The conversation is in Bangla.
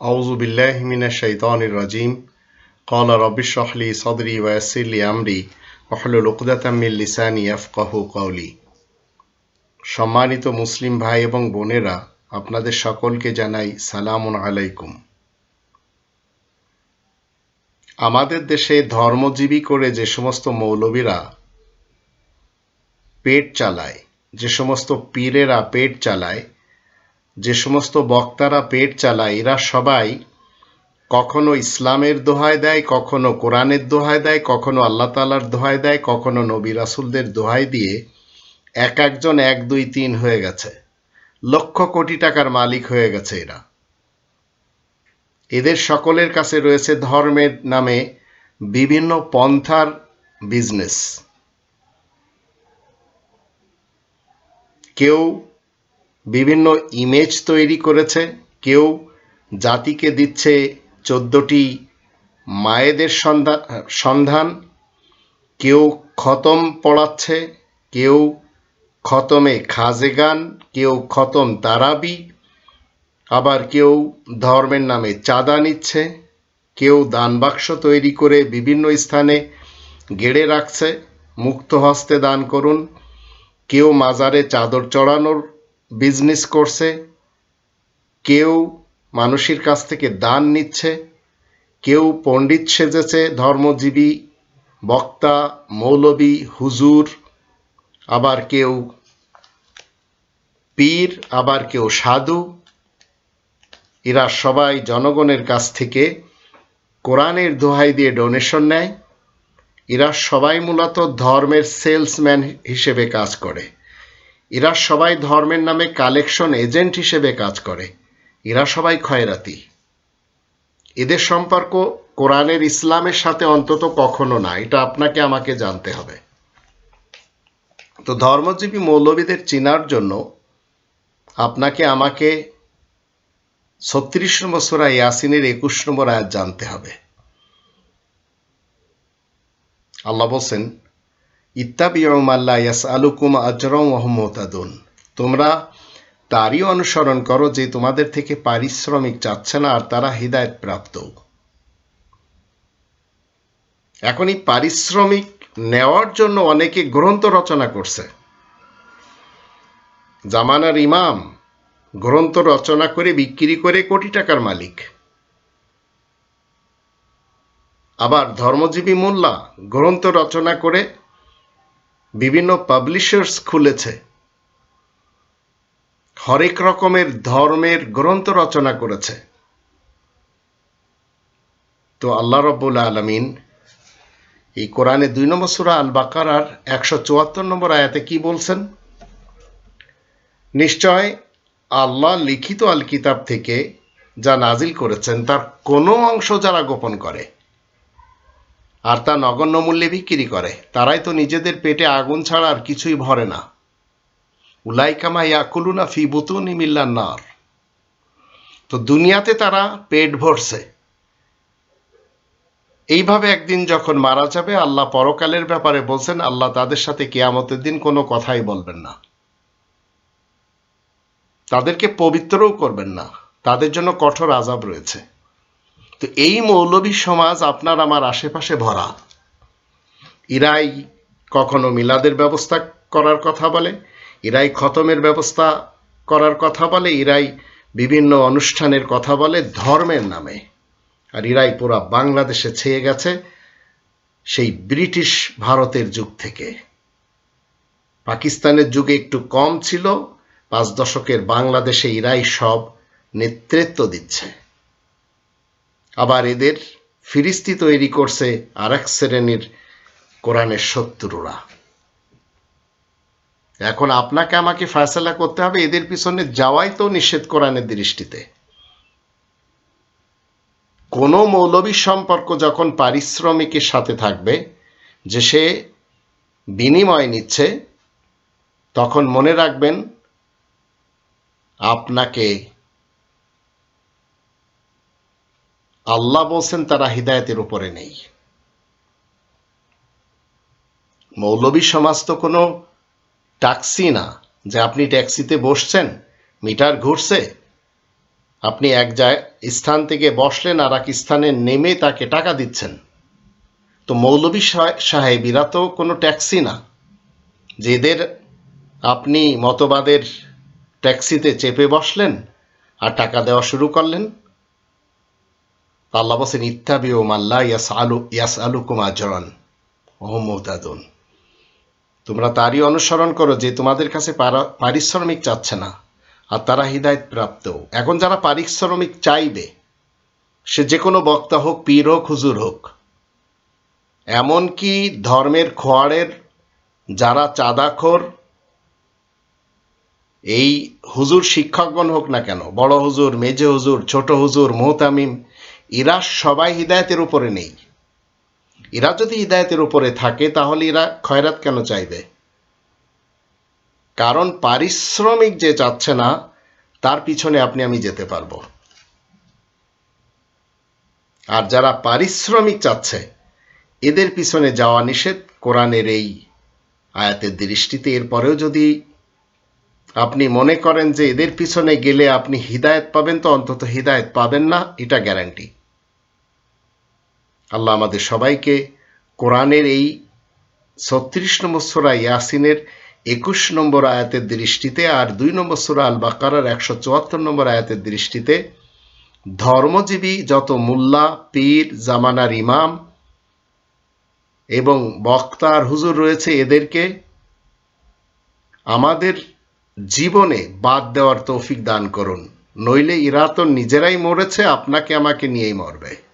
أعوذ بالله من الشيطان الرجيم قال رب اشرح لي صدري ويسر لي أمري واحلل عقدة من লিসানি يفقهوا قولي সম্মানিত মুসলিম ভাই এবং বোনেরা আপনাদের সকলকে জানাই সালামুন আলাইকুম আমাদের দেশে ধর্মজীবী করে যে সমস্ত মৌলবীরা পেট চালায় যে সমস্ত পীরেরা পেট চালায় যে সমস্ত বক্তারা পেট চালায়, এরা সবাই কখনো ইসলামের দোহায় দেয়, কখনো কোরআনের দোহায় দেয়, কখনো আল্লাহ তালার দোহায় দেয়, কখনো নবী রাসুলদের দোহাই দিয়ে এক একজন এক, দুই, তিন হয়ে গেছে। লক্ষ কোটি টাকার মালিক হয়ে গেছে এরা। এদের সকলের কাছে রয়েছে ধর্মের নামে বিভিন্ন পন্থার বিজনেস কেউ বিভিন্ন ইমেজ তৈরি করেছে। কেউ জাতিকে দিচ্ছে চোদ্দটি মায়েদের সন্ধান সন্ধান। কেউ খতম পড়াচ্ছে, কেউ খতমে খাজে গান, কেউ খতম তারাবি, আবার কেউ ধর্মের নামে চাঁদা নিচ্ছে। কেউ দান বাক্স তৈরি করে বিভিন্ন স্থানে গেড়ে রাখছে। মুক্ত হস্তে দান করুন। কেউ মাজারে চাদর চড়ানোর বিজনেস করছে কেউ মানুষের কাছ থেকে দান নিচ্ছে, কেউ পণ্ডিত সেজেছে, ধর্মজীবী, বক্তা, মৌলবী, হুজুর, আবার কেউ পীর, আবার কেউ সাধু। এরা সবাই জনগণের কাছ থেকে কোরআনের দোহাই দিয়ে ডোনেশন নেয়। এরা সবাই মূলত ধর্মের সেলসম্যান হিসেবে কাজ করে। এরা সবাই ধর্মের নামে কালেকশন এজেন্ট হিসেবে কাজ করে। এরা সবাই খয়রাতি। এদের সম্পর্ক কোরআনের ইসলামের সাথে অন্তত কখনো না, এটা আপনাকে আমাকে জানতে হবে। তো ধর্মজীবী মৌলবীদের চিনার জন্য আপনাকে আমাকে ছত্রিশ নম্বর সোরা ইয়াসিনের একুশ নম্বর আয়াত জানতে হবে। আল্লাহ বলছেন ইত্তাবিউমাল্লা ইয়াস আলুকুম আজরম ওহমতাদুন তোমরা তারই অনুসরণ করো যে তোমাদের থেকে পারিশ্রমিক চাচ্ছে না আর তারা হৃদায়ত প্রাপ্ত। এখন এই পারিশ্রমিক নেওয়ার জন্য অনেকে গ্রন্থ রচনা করছে। জামানার ইমাম গ্রন্থ রচনা করে বিক্রি করে কোটি টাকার মালিক। আবার ধর্মজীবী মোল্লা গ্রন্থ রচনা করে বিভিন্ন পাবলিশার্স খুলেছে। হরেক রকমের ধর্মের গ্রন্থ রচনা করেছে। তো আল্লাহ রব্বুল আলমিন এই কোরআনে দুই নম্বর সুরা আল বাকার আর একশো চুয়াত্তর নম্বর আয়াতে কি বলছেন? নিশ্চয় আল্লাহ লিখিত আল কিতাব থেকে যা নাজিল করেছেন তার কোনো অংশ যারা গোপন করে। আর তা নগণ্য মূল্যে বিক্রি করে। তারাই তো নিজেদের পেটে আগুন ছাড়া আর কিছুই ভরে না। উলাইকামা ইয়াকুলুনা ফি বুতুন ইমিল্লা নার। তো দুনিয়াতে তারা পেট ভরছে। এইভাবে একদিন যখন মারা যাবে, আল্লাহ পরকালের ব্যাপারে বলছেন, আল্লাহ তাদের সাথে কেয়ামতের দিন কোনো কথাই বলবেন না। তাদেরকে পবিত্রও করবেন না। তাদের জন্য কঠোর আজাব রয়েছে। তো এই মৌলবী সমাজ আপনার আমার আশেপাশে ভরা। ইরাই কখনো মিলাদের ব্যবস্থা করার কথা বলে, ইরাই খতমের ব্যবস্থা করার কথা বলে, ইরাই বিভিন্ন অনুষ্ঠানের কথা বলে ধর্মের নামে। আর ইরাই পুরা বাংলাদেশে ছেয়ে গেছে সেই ব্রিটিশ ভারতের যুগ থেকে। পাকিস্তানের যুগে একটু কম ছিল, পাঁচ দশকের বাংলাদেশে ইরাই সব নেতৃত্ব দিচ্ছে। আবার এদের ফিরিস্তি তৈরি করছে আর এক শ্রেণির কোরআনের শত্রুরা। এখন আপনাকে আমাকে ফয়সলা করতে হবে, এদের পিছনে যাওয়াই তো নিষেধ কোরআনের দৃষ্টিতে। কোনো মৌলবী সম্পর্ক যখন পারিশ্রমিকের সাথে থাকবে, যে সে বিনিময় নিচ্ছে, তখন মনে রাখবেন, আপনাকে আল্লাহ বলছেন, তারা হৃদায়তের উপরে নেই। মৌলবী সমাজ তো কোনো ট্যাক্সি না, যে আপনি ট্যাক্সিতে বসছেন, মিটার ঘুরছে, আপনি এক স্থান থেকে বসলেন আর এক স্থানে নেমে তাকে টাকা দিচ্ছেন। তো মৌলবী সাহে- সাহেবিরা তো কোনো ট্যাক্সি না যে এদের আপনি মতবাদের ট্যাক্সিতে চেপে বসলেন আর টাকা দেওয়া শুরু করলেন। আল্লাহ বলছেন ইত্তাবি ও মাল্লা ইয়াস আলু ইয়াস আলু কুমা জরান ওহমদাদুন তোমরা তারই অনুসরণ করো যে তোমাদের কাছে পারিশ্রমিক চাচ্ছে না, আর তারা হৃদায়ত প্রাপ্ত। এখন যারা পারিশ্রমিক চাইবে, সে যে কোনো বক্তা হোক, পীর হোক, হুজুর হোক, এমনকি ধর্মের খোয়াড়ের যারা চাঁদাখোর, এই হুজুর শিক্ষকগণ হোক না কেন, বড় হুজুর মেজে হুজুর, ছোট হুজুর, মোহতামিম এরা সবাই হিদায়তের উপরে নেই। এরা যদি হিদায়তের উপরে থাকে, তাহলে এরা খয়রাত কেন চাইবে? কারণ পারিশ্রমিক যে চাচ্ছে না, তার পিছনে আপনি আমি যেতে পারব। আর যারা পারিশ্রমিক চাচ্ছে, এদের পিছনে যাওয়া নিষেধ কোরআনের এই আয়াতের দৃষ্টিতে। এরপরেও যদি আপনি মনে করেন যে এদের পিছনে গেলে আপনি হিদায়ত পাবেন, তো অন্তত হিদায়ত পাবেন না, এটা গ্যারান্টি। আল্লাহ আমাদের সবাইকে কোরআনের এই ছত্রিশ নম্বর সোরা ইয়াসিনের একুশ নম্বর আয়াতের দৃষ্টিতে আর দুই নম্বর সুরা আল বাকারার একশো চুয়াত্তর নম্বর আয়াতের দৃষ্টিতে, ধর্মজীবী যত মোল্লা, পীর, জামানার ইমাম এবং বক্তা আর হুজুর রয়েছে এদেরকে আমাদের জীবনে বাদ দেওয়ার তৌফিক দান করুন। নইলে ইরা তো নিজেরাই মরেছে, আপনাকে আমাকে নিয়েই মরবে।